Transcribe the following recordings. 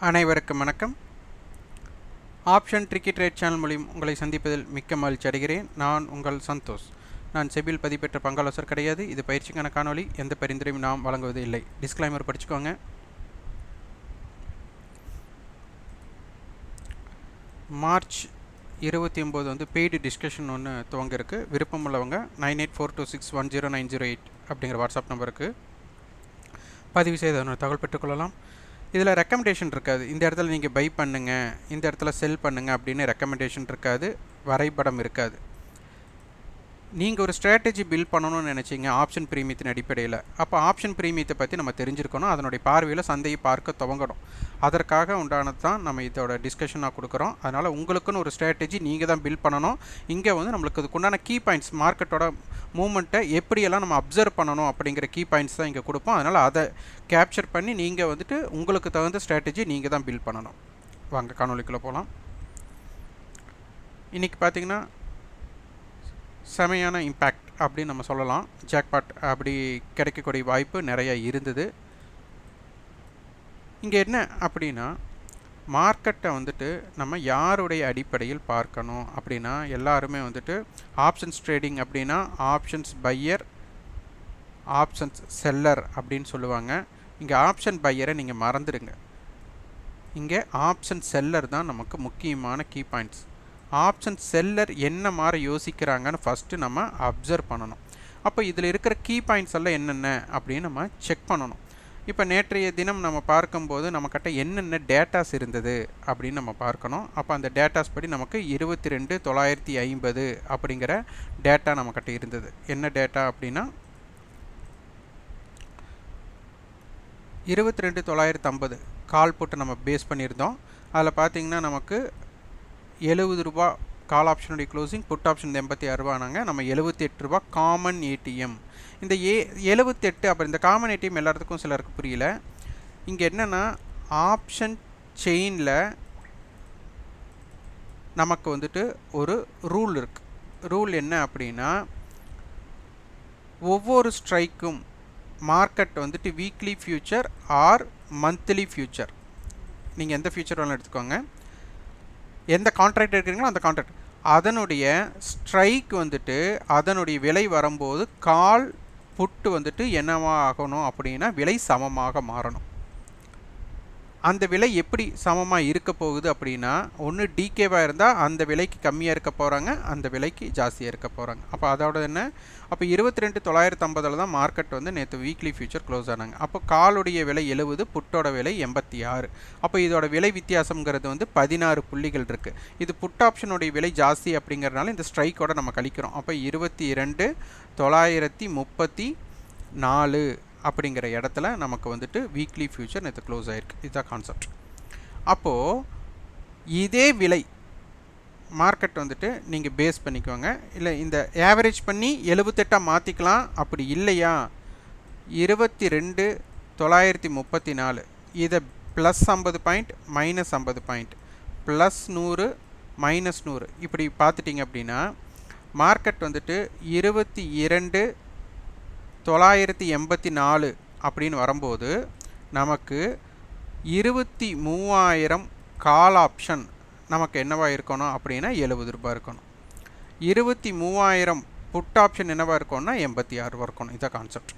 அனைவருக்கும் வணக்கம். Option tricky trade channel மூலியம் உங்களை சந்திப்பதில் மிக்க மகிழ்ச்சி அடைகிறேன். நான் உங்கள் சந்தோஷ். நான் செபில் பதிப்பெற்ற பங்காளசர் கிடையாது. இது பயிற்சிக்கான காணொளி. எந்த பரிந்துரையும் நாம் வழங்குவது இல்லை. டிஸ்க்ளைமர் படிச்சுக்கோங்க. மார்ச் இருபத்தி ஒம்பது வந்து பெய்டு டிஸ்கஷன் ஒன்று துவங்கிருக்கு விருப்பம் உள்ளவங்க nine eight four two six one zero nine zero eight அப்படிங்கிற வாட்ஸ்அப் நம்பருக்கு பதிவு செய்து தகவல் பெற்றுக்கொள்ளலாம் இதில் ரெக்கமெண்டேஷன் இருக்காது. இந்த இடத்துல நீங்கள் பை பண்ணுங்கள் இந்த இடத்துல செல் பண்ணுங்கள் அப்படின்னு ரெக்கமெண்டேஷன் இருக்காது. வரைபடம் இருக்காது. நீங்கள் ஒரு ஸ்ட்ராட்டஜி பில்ட் பண்ணணும்னு நினச்சிங்க ஆப்ஷன் பிரீமியத்தின் அடிப்படையில். அப்போ ஆப்ஷன் பிரீமியத்தை பற்றி நம்ம தெரிஞ்சிருக்கணும். அதனுடைய பார்வையில் சந்தையை பார்க்க துவங்கணும். அதற்காக உண்டானது தான் நம்ம இதோட டிஸ்கஷனாக கொடுக்குறோம். அதனால் உங்களுக்குன்னு ஒரு ஸ்ட்ராட்டஜி நீங்கள் தான் பில்ட் பண்ணணும். இங்கே வந்து நம்மளுக்கு இதுக்குண்டான கீ பாயிண்ட்ஸ் மார்க்கெட்டோட மூமெண்ட்டை எப்படியெல்லாம் நம்ம அப்சர்வ் பண்ணணும் அப்படிங்கிற கீ பாயிண்ட்ஸ் தான் இங்கே கொடுப்போம். அதனால் அதை கேப்சர் பண்ணி நீங்கள் வந்துட்டு உங்களுக்கு தகுந்த ஸ்ட்ராட்டஜி நீங்கள் தான் பில்ட் பண்ணணும். வாங்க காணொலிக்குள்ளே போகலாம் இன்றைக்கி பார்த்தீங்கன்னா செமையான இம்பேக்ட் அப்படின்னு நம்ம சொல்லலாம். ஜாக்பாட் அப்படி கிடைக்கக்கூடிய வாய்ப்பு நிறைய இருந்தது. இங்கே என்ன அப்படின்னா மார்க்கெட்டை வந்துட்டு நம்ம யாருடைய அடிப்படையில் பார்க்கணும் அப்படின்னா எல்லாருமே வந்துட்டு ஆப்ஷன்ஸ் ட்ரேடிங் அப்படின்னா ஆப்ஷன்ஸ் பையர் ஆப்ஷன்ஸ் செல்லர் அப்படின்னு சொல்லுவாங்க. இங்கே ஆப்ஷன் பையரை நீங்கள் மறந்துடுங்க. இங்கே ஆப்ஷன் செல்லர் தான் நமக்கு முக்கியமான கீ பாயிண்ட்ஸ் ஆப்ஷன் செல்லர் என்ன மாதிரி யோசிக்கிறாங்கன்னு ஃபஸ்ட்டு நம்ம அப்சர்வ் பண்ணணும். அப்போ இதில் இருக்கிற கீ பாயிண்ட்ஸ் எல்லாம் என்னென்ன அப்படின்னு நம்ம செக் பண்ணணும். இப்போ நேற்றைய தினம் நம்ம பார்க்கும்போது நம்மக்கிட்ட என்னென்ன டேட்டாஸ் இருந்தது அப்படின்னு நம்ம பார்க்கணும். அப்போ அந்த டேட்டாஸ் படி நமக்கு இருபத்தி ரெண்டு தொள்ளாயிரத்தி ஐம்பது அப்படிங்கிற டேட்டா நம்மக்கிட்ட இருந்தது. என்ன டேட்டா அப்படின்னா இருபத்தி ரெண்டு தொள்ளாயிரத்து ஐம்பது. கால் போட்டு நம்ம பேஸ் பண்ணியிருந்தோம். அதில் பார்த்திங்கன்னா நமக்கு எழுபது ரூபா கால் ஆப்ஷனுடைய க்ளோசிங் புட் ஆப்ஷன் எண்பத்தி ஆறுரூவானாங்க நம்ம எழுபத்தெட்டு ரூபா காமன் ஏடிஎம் இந்த ஏ எழுபத்தெட்டு அப்புறம் இந்த காமன் ஏடிஎம் எல்லாத்துக்கும் சிலருக்கு புரியல. இங்கே என்னென்னா ஆப்ஷன் செயினில் நமக்கு வந்துட்டு ஒரு ரூல் இருக்குது ரூல் என்ன அப்படின்னா ஒவ்வொரு ஸ்ட்ரைக்கும் மார்க்கெட் வந்துட்டு weekly future or monthly future நீங்கள் எந்த ஃபியூச்சர் வேணாலும் எடுத்துக்கோங்க. எந்த கான்ட்ராக்ட் எடுக்கிறீங்களோ அந்த கான்ட்ராக்ட் அதனுடைய ஸ்ட்ரைக் வந்துட்டு அதனுடைய விலை வரும்போது கால் புட்டு வந்துட்டு என்னவாக ஆகணும் அப்படின்னா விலை சமமாக மாறணும். அந்த விலை எப்படி சமமாக இருக்க போகுது அப்படின்னா ஒன்று டிகேவாக இருந்தால் அந்த விலைக்கு கம்மியாக இருக்க போகிறாங்க அந்த விலைக்கு ஜாஸ்தியாக இருக்க போகிறாங்க அப்போ அதோட என்ன? அப்போ இருபத்தி ரெண்டு தொள்ளாயிரத்து ஐம்பதில் தான் மார்க்கெட் வந்து நேற்று வீக்லி ஃபியூச்சர் க்ளோஸ் ஆனாங்க. அப்போ காலுடைய விலை எழுபது புட்டோட விலை எண்பத்தி ஆறு அப்போ இதோட விலை வித்தியாசங்கிறது வந்து பதினாறு புள்ளிகள் இருக்குது இது புட் ஆப்ஷனுடைய விலை ஜாஸ்தி அப்படிங்கிறனால இந்த ஸ்ட்ரைக்கோட நம்ம கழிக்கிறோம். அப்போ இருபத்தி இரண்டு தொள்ளாயிரத்தி முப்பத்தி நாலு. அப்படிங்கிற இடத்துல நமக்கு வந்துட்டு வீக்லி ஃபியூச்சர் நேற்று க்ளோஸ் ஆகிருக்கு இதுதான் கான்செப்ட் அப்போது இதே விலை மார்க்கெட் வந்துட்டு நீங்கள் பேஸ் பண்ணிக்கோங்க. இல்லை இந்த ஆவரேஜ் பண்ணி எழுபத்தெட்டாக மாற்றிக்கலாம் அப்படி இல்லையா? இருபத்தி ரெண்டு தொள்ளாயிரத்தி முப்பத்தி நாலு இதை ப்ளஸ் ஐம்பது பாயிண்ட் மைனஸ் ஐம்பது பாயிண்ட் ப்ளஸ் நூறு மைனஸ் நூறு. இப்படி பார்த்துட்டிங்க அப்படின்னா மார்க்கெட் வந்துட்டு இருபத்தி இரண்டு தொள்ளாயிரத்தி எண்பத்தி நாலு அப்படின்னு வரும்போது நமக்கு இருபத்தி மூவாயிரம் கால் ஆப்ஷன் நமக்கு என்னவாக இருக்கணும் அப்படின்னா எழுபது ரூபாய் இருக்கணும். இருபத்தி மூவாயிரம் புட் ஆப்ஷன் என்னவாக இருக்கணும்னா எண்பத்தி ஆறு ரூபா இருக்கணும். இதான் கான்செப்ட்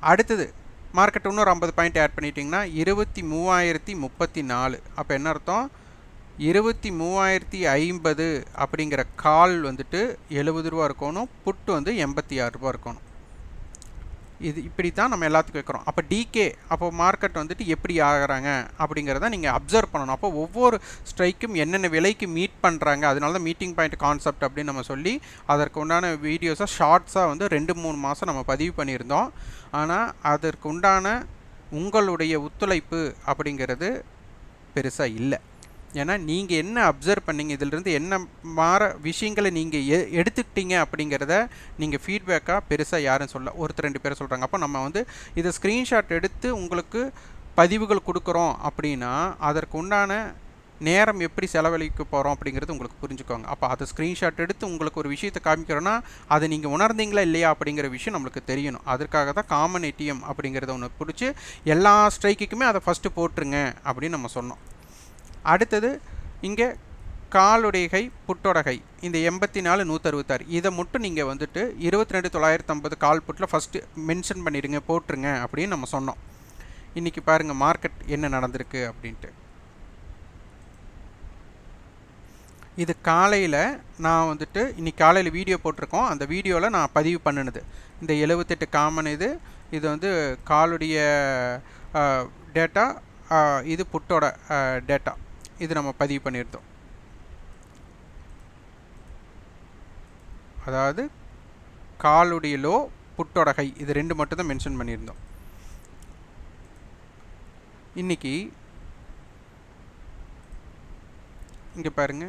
அடுத்தது மார்க்கெட் இன்னொரு ஐம்பது பாயிண்ட் ஆட் பண்ணிட்டிங்கன்னா இருபத்தி மூவாயிரத்தி முப்பத்தி நாலு. அப்போ என்ன அர்த்தம்? இருபத்தி மூவாயிரத்தி ஐம்பது அப்படிங்கிற கால் வந்துட்டு எழுபது ரூபா இருக்கணும் புட்டு வந்து எண்பத்தி ஆறு ரூபா இருக்கணும். இது இப்படி தான் நம்ம எல்லாத்துக்கும் வைக்கிறோம் அப்போ டிகே அப்போ மார்க்கெட் வந்துட்டு எப்படி ஆகிறாங்க அப்படிங்கிறத நீங்கள் அப்சர்வ் பண்ணணும். அப்போ ஒவ்வொரு ஸ்ட்ரைக்கும் என்னென்ன விலைக்கு மீட் பண்ணுறாங்க அதனால தான் மீட்டிங் பாயிண்ட் கான்செப்ட் அப்படின்னு நம்ம சொல்லி அதற்கு உண்டான வீடியோஸாக ஷார்ட்ஸாக வந்து ரெண்டு மூணு மாதம் நம்ம பதிவு பண்ணியிருந்தோம். ஆனால் அதற்கு உண்டான உங்களுடைய ஒத்துழைப்பு அப்படிங்கிறது பெருசாக இல்லை. ஏன்னா நீங்கள் என்ன அப்சர்வ் பண்ணீங்க? இதிலிருந்து என்ன மாற விஷயங்களை நீங்கள் எ எடுத்துக்கிட்டீங்க அப்படிங்கிறத நீங்கள் ஃபீட்பேக்காக பெருசாக யாரும் சொல்ல ஒருத்தர் ரெண்டு பேர் சொல்கிறாங்க அப்போ நம்ம வந்து இதை ஸ்க்ரீன்ஷாட் எடுத்து உங்களுக்கு பதிவுகள் கொடுக்குறோம் அப்படின்னா அதற்கு உண்டான நேரம் எப்படி செலவழிக்க போகிறோம் அப்படிங்கிறது உங்களுக்கு புரிஞ்சுக்கோங்க. அப்போ அதை ஸ்க்ரீன்ஷாட் எடுத்து உங்களுக்கு ஒரு விஷயத்தை காமிக்கிறோன்னா அதை நீங்கள் உணர்ந்தீங்களா இல்லையா அப்படிங்கிற விஷயம் நம்மளுக்கு தெரியணும். அதற்காக தான் காமன் ஏடிஎம் அப்படிங்கிறத ஒன்று பிடிச்சி எல்லா ஸ்ட்ரைக்குக்குமே அதை ஃபஸ்ட்டு போட்டுருங்க அப்படின்னு நம்ம சொன்னோம். அடுத்தது இங்கே காலுடைகை புட்டொடகை. இந்த எண்பத்தி நாலு நூற்றறுபத்தாறு இதை மட்டும் நீங்கள் வந்துட்டு இருபத்தி ரெண்டு தொள்ளாயிரத்தி ஐம்பது கால் புட்டில் ஃபஸ்ட்டு மென்ஷன் பண்ணிடுங்க போட்டுருங்க அப்படின்னு நம்ம சொன்னோம். இன்றைக்கி பாருங்கள் மார்க்கெட் என்ன நடந்திருக்கு அப்படின்ட்டு. இது காலையில் நான் வந்துட்டு இன்றைக்கி காலையில் வீடியோ போட்டிருக்கோம். அந்த வீடியோவில் நான் பதிவு பண்ணினது. இந்த எழுபத்தெட்டு காமன் இது இது வந்து காலுடைய டேட்டா இது புட்டோட டேட்டா இது நம்ம பதிவு பண்ணியிருந்தோம். அதாவது காலுடைய லோ புட்டோட ஹை இது ரெண்டு மட்டும் தான் மென்ஷன் பண்ணியிருந்தோம். இன்னைக்கு இங்கே பாருங்க.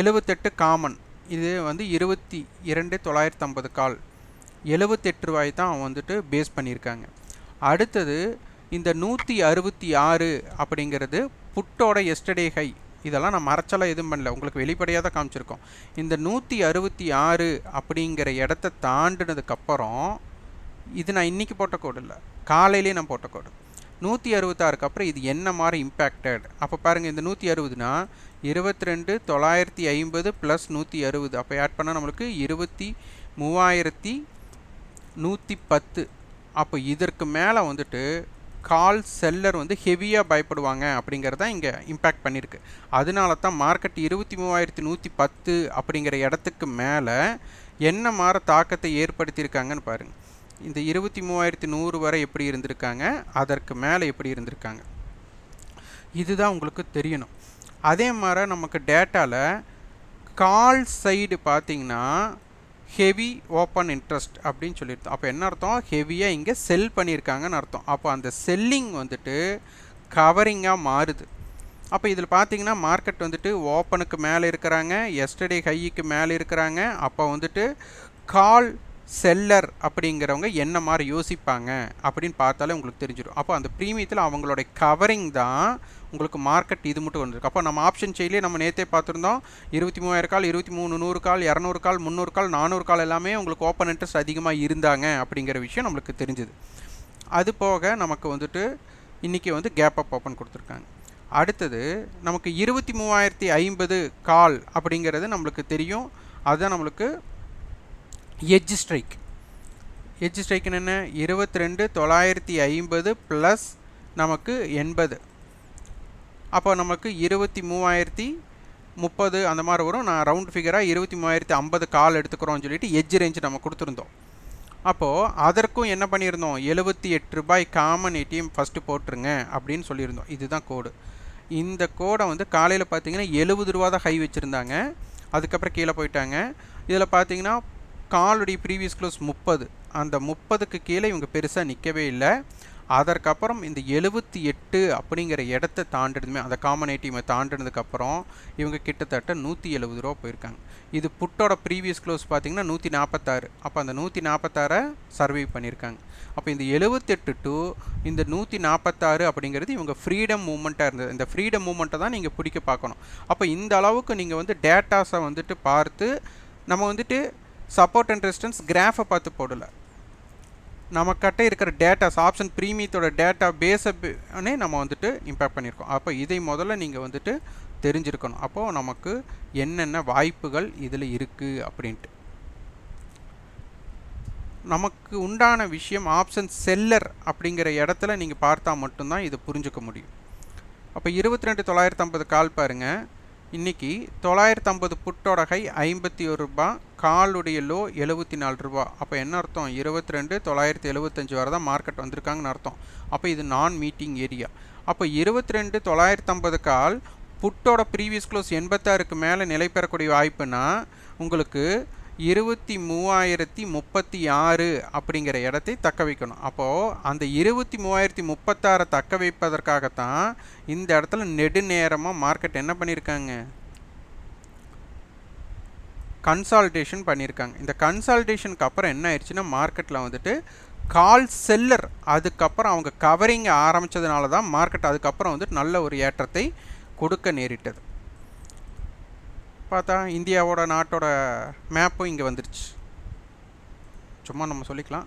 எழுபத்தெட்டு காமன் இது வந்து இருபத்தி இரண்டு தொள்ளாயிரத்தி ஐம்பது கால். எழுபத்தெட்டு ரூபாய் தான் அவன் வந்துட்டு பேஸ் பண்ணியிருக்காங்க. அடுத்தது இந்த நூற்றி அறுபத்தி ஆறு அப்படிங்கிறது புட்டோட எஸ்டர்டே ஹை இதெல்லாம் நான் மறைச்சலாம் எதுவும் பண்ணல. உங்களுக்கு வெளிப்படையாக தான் காமிச்சிருக்கோம். இந்த நூற்றி அறுபத்தி ஆறு அப்படிங்கிற இடத்த தாண்டினதுக்கப்புறம் இது நான் இன்றைக்கி போட்ட கோடு இல்லை. காலையிலே நான் போட்ட கோடு நூற்றி அறுபத்தாறுக்கு அப்புறம் இது என்ன மாதிரி இம்பேக்டட் அப்போ பாருங்கள் இந்த நூற்றி அறுபதுனா இருபத்தி ரெண்டு தொள்ளாயிரத்தி ஐம்பது ப்ளஸ் நூற்றி அறுபது. அப்போ ஆட் பண்ணால் நம்மளுக்கு இருபத்தி மூவாயிரத்தி நூற்றி பத்து. அப்போ இதற்கு மேலே வந்துட்டு கால் செல்லர் வந்து ஹெவியாக பயப்படுவாங்க அப்படிங்கிறத இங்கே இம்பேக்ட் பண்ணியிருக்கு அதனால தான் மார்க்கெட் இருபத்தி மூவாயிரத்தி நூற்றி பத்து அப்படிங்கிற இடத்துக்கு மேலே என்ன மாற தாக்கத்தை ஏற்படுத்தியிருக்காங்கன்னு பாருங்கள் இந்த இருபத்தி மூவாயிரத்தி நூறு வரை எப்படி இருந்திருக்காங்க? அதற்கு மேலே எப்படி இருந்திருக்காங்க? இதுதான் உங்களுக்கு தெரியணும். அதே மாதிரி நமக்கு டேட்டாவில் கால் சைடு பார்த்திங்கன்னா ஹெவி ஓப்பன் இன்ட்ரெஸ்ட் அப்படின்னு சொல்லியிருந்தோம். அப்போ என்ன அர்த்தம்? ஹெவியாக இங்கே செல் பண்ணியிருக்காங்கன்னு அர்த்தம். அப்போ அந்த செல்லிங் வந்துட்டு கவரிங்காக மாறுது. அப்போ இதில் பார்த்தீங்கன்னா மார்க்கெட் வந்துட்டு ஓப்பனுக்கு மேலே இருக்கிறாங்க எஸ்டர்டே ஹைக்கு மேலே இருக்கிறாங்க. அப்போ வந்துட்டு கால் செல்லர் அப்படிங்கிறவங்க என்ன மாதிரி யோசிப்பாங்க அப்படின்னு பார்த்தாலே உங்களுக்கு தெரிஞ்சிடும். அப்போ அந்த ப்ரீமியத்தில் அவங்களுடைய கவரிங் தான் உங்களுக்கு மார்க்கெட் இது மட்டும் வந்திருக்கு. அப்போ நம்ம ஆப்ஷன் செயலே நம்ம நேற்றே பார்த்துருந்தோம். இருபத்தி மூவாயிரம் கால் இருபத்தி மூணு நூறு கால் இரநூறு கால் முந்நூறு கால் நானூறு கால் எல்லாமே உங்களுக்கு ஓப்பன் இன்ட்ரெஸ்ட் அதிகமாக இருந்தாங்க அப்படிங்கிற விஷயம் நம்மளுக்கு தெரிஞ்சுது. அது போக நமக்கு வந்துட்டு இன்றைக்கி வந்து கேப் அப் ஓப்பன் கொடுத்துருக்காங்க. அடுத்தது நமக்கு இருபத்தி மூவாயிரத்தி ஐம்பது கால் அப்படிங்கிறது நம்மளுக்கு தெரியும். அதுதான் நம்மளுக்கு எட்ஜ் ஸ்ட்ரைக் எட்ஜ் ஸ்ட்ரைக்குன்னு என்ன? இருபத்தி ரெண்டு தொள்ளாயிரத்தி ஐம்பது ப்ளஸ் நமக்கு எண்பது. அப்போ நமக்கு இருபத்தி மூவாயிரத்தி முப்பது அந்த மாதிரி வரும். நான் ரவுண்ட் ஃபிகராக இருபத்தி மூவாயிரத்தி ஐம்பது கால் எடுத்துக்கிறோம்னு சொல்லிட்டு எஜ்ஜு ரேஞ்ச் நம்ம கொடுத்துருந்தோம். அப்போது அதற்கும் என்ன பண்ணியிருந்தோம்? எழுபத்தி எட்டு ரூபாய் காமன் ஏடிஎம் ஃபஸ்ட்டு போட்டுருங்க அப்படின்னு சொல்லியிருந்தோம். இதுதான் கோடு இந்த கோடை வந்து காலையில் பார்த்தீங்கன்னா எழுபது ரூபா தான் ஹை வச்சுருந்தாங்க. அதுக்கப்புறம் கீழே போயிட்டாங்க. இதில் பார்த்தீங்கன்னா காலுடைய ப்ரீவியஸ் க்ளோஸ் முப்பது. அந்த முப்பதுக்கு கீழே இவங்க பெருசாக நிற்கவே இல்லை. அதற்கப்புறம் இந்த எழுபத்தி எட்டு அப்படிங்கிற இடத்த தாண்டினதுமே அந்த காமன் ஏடிஎம்மை தாண்டினதுக்கப்புறம் இவங்க கிட்டத்தட்ட நூற்றி எழுபது ரூபா போயிருக்காங்க. இது புட்டோட ப்ரீவியஸ் க்ளோஸ் பார்த்தீங்கன்னா நூற்றி நாற்பத்தாறு அப்போ அந்த நூற்றி நாற்பத்தாறை சர்வை பண்ணியிருக்காங்க. அப்போ இந்த எழுபத்தெட்டு டு இந்த நூற்றி நாற்பத்தாறு அப்படிங்கிறது இவங்க ஃப்ரீடம் மூமெண்ட்டாக இருந்தது. இந்த ஃப்ரீடம் மூமெண்ட்டை தான் நீங்கள் பிடிக்க பார்க்கணும். அப்போ இந்த அளவுக்கு நீங்கள் வந்து டேட்டாஸை வந்துட்டு பார்த்து நம்ம வந்துட்டு சப்போர்ட் அண்ட் ரெசிஸ்டன்ஸ் கிராஃபை பார்த்து போடலை. நம்மக்கிட்ட இருக்கிற டேட்டாஸ் ஆப்ஷன் ப்ரீமியத்தோட டேட்டா பேஸை நம்ம வந்துட்டு இம்பேக்ட் பண்ணியிருக்கோம். அப்போ இதை முதல்ல நீங்கள் வந்துட்டு தெரிஞ்சிருக்கணும். அப்போது நமக்கு என்னென்ன வாய்ப்புகள் இதில் இருக்குது அப்படின்ட்டு. நமக்கு உண்டான விஷயம் ஆப்ஷன் செல்லர் அப்படிங்கிற இடத்துல நீங்கள் பார்த்தா மட்டும்தான் இதை புரிஞ்சுக்க முடியும். அப்போ இருபத்தி ரெண்டு தொள்ளாயிரத்தி ஐம்பது கால் பாருங்கள் இன்றைக்கி தொள்ளாயிரத்து ஐம்பது புட்டோட ஐம்பத்தி ஒரு ரூபா காலுடைய லோ எழுபத்தி நாலு ரூபா. அப்போ என்ன அர்த்தம்? இருபத்தி ரெண்டு தொள்ளாயிரத்தி எழுபத்தஞ்சு வரை தான் மார்க்கெட் வந்திருக்காங்கன்னு அர்த்தம். அப்போ இது நான் மீட்டிங் ஏரியா அப்போ இருபத்தி ரெண்டு தொள்ளாயிரத்து ஐம்பது கால் புட்டோட ப்ரீவியஸ் க்ளோஸ் எண்பத்தாறுக்கு மேலே நிலை பெறக்கூடிய வாய்ப்புனா உங்களுக்கு இருபத்தி மூவாயிரத்தி முப்பத்தி ஆறு அப்படிங்கிற இடத்தை தக்க வைக்கணும். அப்போது அந்த இருபத்தி மூவாயிரத்தி முப்பத்தாறை தக்க வைப்பதற்காகத்தான் இந்த இடத்துல நெடுநேரமாக மார்க்கெட் என்ன பண்ணியிருக்காங்க கன்சால்டேஷன் பண்ணியிருக்காங்க இந்த கன்சால்டேஷனுக்கு அப்புறம் என்ன ஆயிடுச்சுன்னா மார்க்கெட்டில் வந்துட்டு கால் செல்லர் அதுக்கப்புறம் அவங்க கவரிங் ஆரம்பித்ததுனால தான் மார்க்கெட் அதுக்கப்புறம் வந்துட்டு நல்ல ஒரு ஏற்றத்தை கொடுக்க நேரிட்டது. பார்த்தா இந்தியாவோட நாட்டோட மேப்பும் இங்கே வந்துருச்சு. சும்மா நம்ம சொல்லிக்கலாம்.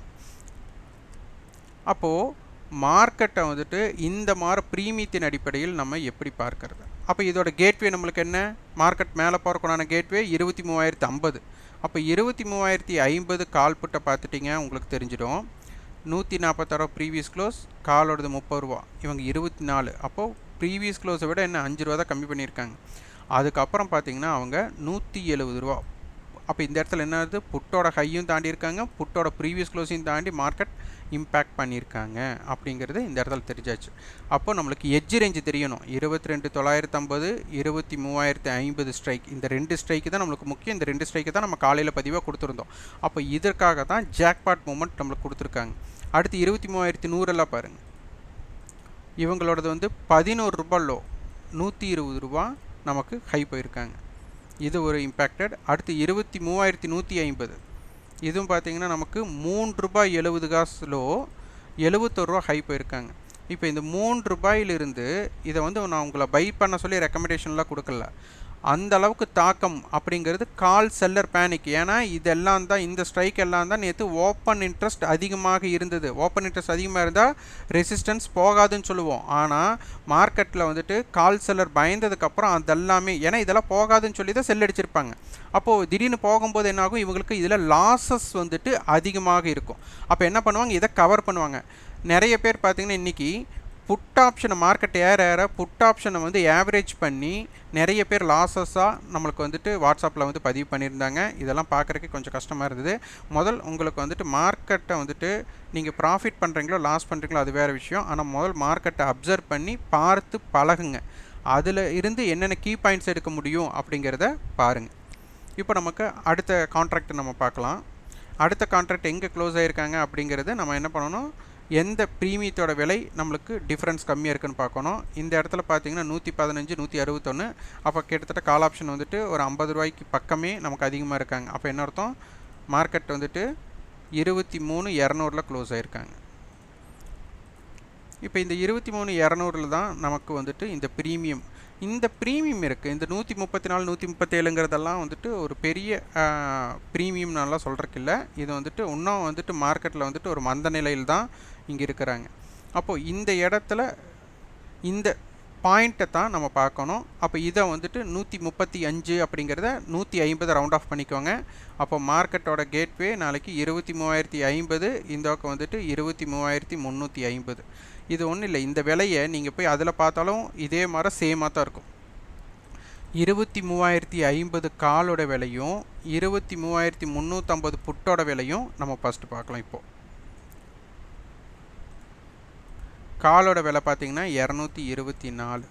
அப்போது மார்க்கெட்டை வந்துட்டு இந்த மாதிரி ப்ரீமியத்தின் அடிப்படையில் நம்ம எப்படி பார்க்கறது? அப்போ இதோட கேட்வே நம்மளுக்கு என்ன? மார்க்கெட் மேலே போகிறக்குண்டான கேட்வே இருபத்தி மூவாயிரத்து ஐம்பது. அப்போ இருபத்தி மூவாயிரத்தி ஐம்பது கால் புட்டை பார்த்துட்டிங்க உங்களுக்கு தெரிஞ்சிடும். நூற்றி நாற்பத்தாறு ப்ரீவியஸ் க்ளோஸ் காலோடது முப்பது ரூபா. இவங்க இருபத்தி நாலு. அப்போது ப்ரீவியஸ் க்ளோஸை விட என்ன அஞ்சு ரூபா தான் கம்மி பண்ணியிருக்காங்க. அதுக்கப்புறம் பார்த்தீங்கன்னா அவங்க நூற்றி எழுபது ரூபா. அப்போ இந்த இடத்துல என்ன ஆகுது? புட்டோட ஹையும் தாண்டி இருக்காங்க. புட்டோட ப்ரீவியஸ் க்ளோஸையும் தாண்டி மார்க்கெட் இம்பேக்ட் பண்ணியிருக்காங்க அப்படிங்கிறது இந்த இடத்துல தெரிஞ்சாச்சு. அப்போ நம்மளுக்கு எட்ஜ் ரேஞ்சு தெரியணும். இருபத்தி ரெண்டு தொள்ளாயிரத்து ஐம்பது இருபத்தி மூவாயிரத்து ஐம்பது ஸ்ட்ரைக். இந்த ரெண்டு ஸ்ட்ரைக்கு தான் நம்மளுக்கு முக்கியம். இந்த ரெண்டு ஸ்ட்ரைக்கு தான் நம்ம காலையில் பதிவாக கொடுத்துருந்தோம். அப்போ இதற்காக தான் ஜாக்பாட் மூமெண்ட் நம்மளுக்கு கொடுத்துருக்காங்க. அடுத்து இருபத்தி மூவாயிரத்தி நூறெல்லாம் பாருங்கள் இவங்களோடது வந்து பதினோரு ரூபா லோ நூற்றி இருபது ரூபா நமக்கு ஹை போயிருக்காங்க. இது ஒரு இம்பேக்டட் அடுத்து இருபத்தி மூவாயிரத்தி நூற்றி ஐம்பது. இதுவும் பார்த்தீங்கன்னா நமக்கு மூன்று ரூபாய் எழுபது காசுலோ எழுபத்தொரு ரூபா ஹை போயிருக்காங்க. இப்போ இந்த மூன்று ரூபாயிலிருந்து இதை வந்து நான் உங்களை பை பண்ண சொல்லி ரெக்கமெண்டேஷன்லாம் கொடுக்கல. அந்த அளவுக்கு தாக்கம் அப்படிங்கிறது கால் செல்லர் பேனிக் ஏன்னா இதெல்லாம் தான் இந்த ஸ்ட்ரைக் எல்லாம் தான் நேற்று ஓப்பன் இன்ட்ரெஸ்ட் அதிகமாக இருந்தது. ஓப்பன் இன்ட்ரெஸ்ட் அதிகமாக இருந்தால் ரெசிஸ்டன்ஸ் போகாதுன்னு சொல்லுவோம். ஆனால் மார்க்கெட்டில் வந்துட்டு கால் செல்லர் பயந்ததுக்கப்புறம் அதெல்லாமே ஏன்னா இதெல்லாம் போகாதுன்னு சொல்லி தான் செல் அடிச்சிருப்பாங்க. அப்போது திடீர்னு போகும்போது என்னாகும் இவங்களுக்கு இதில் லாஸஸ் வந்துட்டு அதிகமாக இருக்கும். அப்போ என்ன பண்ணுவாங்க? இதை கவர் பண்ணுவாங்க. நிறைய பேர் பார்த்திங்கன்னா இன்றைக்கி புட் ஆப்ஷனை மார்க்கெட் ஏற ஏற புட் ஆப்ஷனை வந்து ஆவரேஜ் பண்ணி நிறைய பேர் லாஸஸாக நம்மளுக்கு வந்துட்டு வாட்ஸ்அப்பில் வந்து பதிவு பண்ணியிருந்தாங்க. இதெல்லாம் பார்க்குறதுக்கு கொஞ்சம் கஷ்டமாக இருந்தது. முதல் உங்களுக்கு வந்துட்டு மார்க்கெட்டை வந்துட்டு நீங்கள் ப்ராஃபிட் பண்ணுறீங்களோ லாஸ் பண்ணுறீங்களோ அது வேறு விஷயம். ஆனால் முதல் மார்க்கெட்டை அப்சர்வ் பண்ணி பார்த்து பழகுங்க. அதில் இருந்து என்னென்ன கீ பாயிண்ட்ஸ் எடுக்க முடியும் அப்படிங்கிறத பாருங்கள் இப்போ நமக்கு அடுத்த கான்ட்ராக்ட் நம்ம பார்க்கலாம். அடுத்த கான்ட்ராக்ட் எங்கே க்ளோஸ் ஆகிருக்காங்க அப்படிங்கிறது நம்ம என்ன பண்ணணும்? எந்த ப்ரீமியத்தோட விலை நம்மளுக்கு டிஃப்ரென்ஸ் கம்மியாக இருக்குன்னு பார்க்கணும். இந்த இடத்துல பார்த்தீங்கன்னா நூற்றி பதினஞ்சு நூற்றி அறுபத்தொன்று அப்போ கிட்டத்தட்ட கால் ஆப்ஷன் வந்துட்டு ஒரு ஐம்பது ரூபாய்க்கு பக்கமே நமக்கு அதிகமாக இருக்காங்க. அப்போ என்ன அர்த்தம்? மார்க்கெட் வந்துட்டு இருபத்தி மூணு இரநூறில் க்ளோஸ் ஆகிருக்காங்க இப்போ இந்த இருபத்தி மூணு இரநூறில் தான் நமக்கு வந்துட்டு இந்த ப்ரீமியம் இந்த ப்ரீமியம் இருக்குது இந்த நூற்றி முப்பத்தி நாலு நூற்றி முப்பத்தேழுங்கிறதெல்லாம் வந்துட்டு ஒரு பெரிய ப்ரீமியம்னாலாம் சொல்கிறக்கு இல்லை. இது வந்துட்டு இன்னும் வந்துட்டு மார்க்கெட்டில் வந்துட்டு ஒரு மந்த நிலையில் தான் இங்கே இருக்கிறாங்க அப்போது இந்த இடத்துல இந்த பாயிண்ட்டை தான் நம்ம பார்க்கணும். அப்போ இதை வந்துட்டு நூற்றி முப்பத்தி அஞ்சு அப்படிங்கிறத நூற்றி ஐம்பது ரவுண்ட் ஆஃப் பண்ணிக்கோங்க. அப்போ மார்க்கெட்டோட கேட்வே நாளைக்கு இருபத்தி மூவாயிரத்தி ஐம்பது இந்த பக்கம் வந்துட்டு இருபத்தி மூவாயிரத்தி முந்நூற்றி ஐம்பது. இது ஒன்றும் இல்லை இந்த விலையை நீங்கள் போய் அதில் பார்த்தாலும் இதே மாதிரி சேமாக தான் இருக்கும். இருபத்தி மூவாயிரத்தி ஐம்பது காலோட விலையும் இருபத்தி மூவாயிரத்தி முந்நூற்றம்பது புட்டோட விலையும் நம்ம ஃபஸ்ட்டு பார்க்கலாம் இப்போது காலோட விலை பார்த்திங்கன்னா இரநூத்தி இருபத்தி நாலு.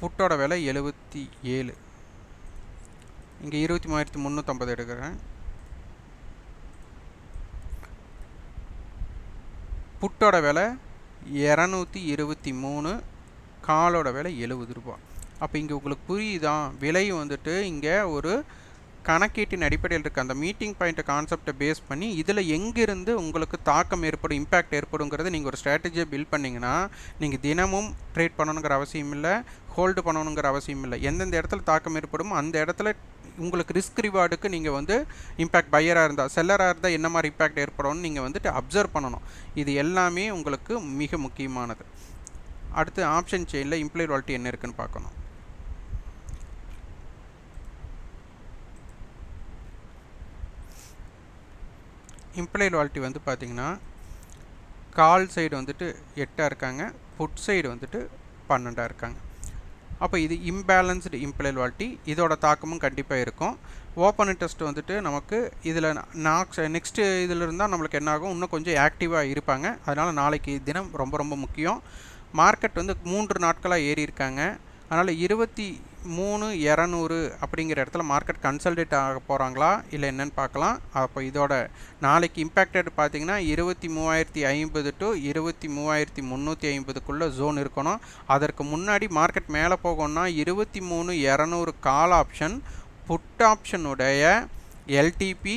புட்டோட விலை எழுபத்தி ஏழு. இங்கே இருபத்தி மூவாயிரத்தி முந்நூற்றம்பது எடுக்கிறேன். புட்டோட விலை இரநூத்தி இருபத்தி மூணு காலோட விலை எழுபது ரூபா. அப்போ இங்கே உங்களுக்கு புரியுதான் விலை வந்துட்டு இங்கே ஒரு கணக்கீட்டின் அடிப்படையில் இருக்க அந்த மீட்டிங் பாயிண்ட்டை கான்செப்டை பேஸ் பண்ணி இதில் எங்கேருந்து உங்களுக்கு தாக்கம் ஏற்படும் இம்பேக்ட் ஏற்படுங்கிறத நீங்கள் ஒரு ஸ்ட்ராட்டஜியை பில்ட் பண்ணிங்கன்னா நீங்கள் தினமும் ட்ரேட் பண்ணணுங்கிற அவசியம் இல்லை ஹோல்டு பண்ணணுங்கிற அவசியம் இல்லை. எந்தெந்த இடத்துல தாக்கம் ஏற்படுமோ அந்த இடத்துல உங்களுக்கு ரிஸ்க் ரிவார்டுக்கு நீங்கள் வந்து இம்பேக்ட் பையராக இருந்தால் செல்லராக இருந்தால் என்ன மாதிரி இம்பேக்ட் ஏற்படும்னு நீங்கள் வந்துட்டு அப்சர்வ் பண்ணணும். இது எல்லாமே உங்களுக்கு மிக முக்கியமானது. அடுத்து ஆப்ஷன் செயினில் இம்ப்ளாய் வால்ட்டி என்ன இருக்குன்னு பார்க்கணும். இம்ப்ளைட் வால்ட்டி வந்து பார்த்திங்கன்னா கால் சைடு வந்துட்டு எட்டாக இருக்காங்க புட் சைடு வந்துட்டு பன்னெண்டாக இருக்காங்க. அப்போ இது இம்பேலன்ஸ்டு இம்ப்ளைல் வால்ட்டி இதோட தாக்கமும் கண்டிப்பாக இருக்கும். ஓப்பன் இன்ட்ரெஸ்ட் வந்துட்டு நமக்கு இதில் நாக்ஸ் நெக்ஸ்ட்டு இதில் இருந்தால் நம்மளுக்கு என்னாகும் இன்னும் கொஞ்சம் ஆக்டிவாக இருப்பாங்க. அதனால் நாளைக்கு தினம் ரொம்ப ரொம்ப முக்கியம். மார்க்கெட் வந்து மூன்று நாட்களாக ஏறி இருக்காங்க. அதனால் இருபத்தி மூணு இரநூறு அப்படிங்கிற இடத்துல மார்க்கெட் கன்சல்டேட் ஆக போகிறாங்களா இல்லை என்னென்னு பார்க்கலாம். அப்போ இதோட நாளைக்கு இம்பேக்டட் பார்த்தீங்கன்னா இருபத்தி மூவாயிரத்தி ஐம்பது டு இருபத்தி மூவாயிரத்தி முந்நூற்றி ஐம்பதுக்குள்ளே ஜோன் இருக்கணும். அதற்கு முன்னாடி மார்க்கெட் மேலே போகணும்னா இருபத்தி மூணு இரநூறு கால் ஆப்ஷன் புட் ஆப்ஷனுடைய எல்டிபி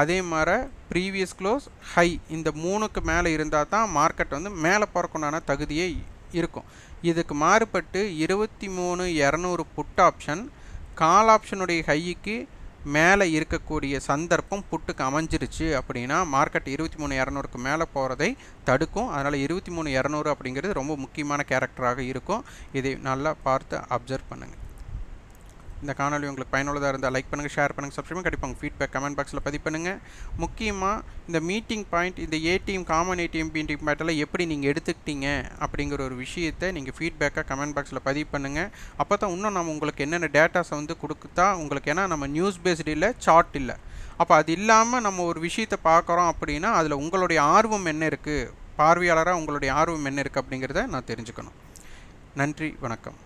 அதே மாதிரி ப்ரீவியஸ் க்ளோஸ் ஹை இந்த மூணுக்கு மேலே இருந்தால் தான் மார்க்கெட் வந்து மேலே போகிறக்குண்டான தகுதியே இருக்கும். இதுக்கு மாறுபட்டு இருபத்தி மூணு இரநூறு புட் ஆப்ஷன் கால் ஆப்ஷனுடைய ஹைக்கு மேலே இருக்கக்கூடிய சந்தர்ப்பம் புட்டுக்கு அமைஞ்சிருச்சு அப்படின்னா மார்க்கெட் இருபத்தி மூணு இரநூறுக்கு மேலே போகிறதை தடுக்கும். அதனால் இருபத்தி மூணு இரநூறு அப்படிங்கிறது ரொம்ப முக்கியமான கேரக்டராக இருக்கும். இதை நல்லா பார்த்து அப்சர்வ் பண்ணுங்கள் இந்த காணொலி உங்களுக்கு பயனுள்ளதாக இருந்தால் லைக் பண்ணுங்கள் ஷேர் பண்ணுங்கள் சப்ஸ்கிரைப் கண்டிப்பாக உங்கள் ஃபீட்பேக் கமெண்ட் பாக்ஸில் பதிவு பண்ணுங்கள் முக்கியமாக இந்த மீட்டிங் பாயிண்ட் இந்த ஏடிஎம் காமன் ஏடிஎம் மீட்டிங் பாயிண்டெல்லாம் எப்படி நீங்கள் எடுத்துக்கிட்டீங்க அப்படிங்கிற ஒரு விஷயத்தை நீங்கள் ஃபீட்பேக்காக கமெண்ட் பாக்ஸில் பதிவு பண்ணுங்கள் அப்போ தான் இன்னும் நம்ம உங்களுக்கு என்னென்ன டேட்டாஸை வந்து கொடுத்தா உங்களுக்கு ஏன்னா நம்ம நியூஸ் பேஸ்டு இல்லை சார்ட் இல்லை. அப்போ அது இல்லாமல் நம்ம ஒரு விஷயத்தை பார்க்குறோம் அப்படின்னா அதில் உங்களுடைய ஆர்வம் என்ன இருக்குது பார்வையாளராக உங்களுடைய ஆர்வம் என்ன இருக்குது அப்படிங்கிறத நான் தெரிஞ்சுக்கணும். நன்றி வணக்கம்.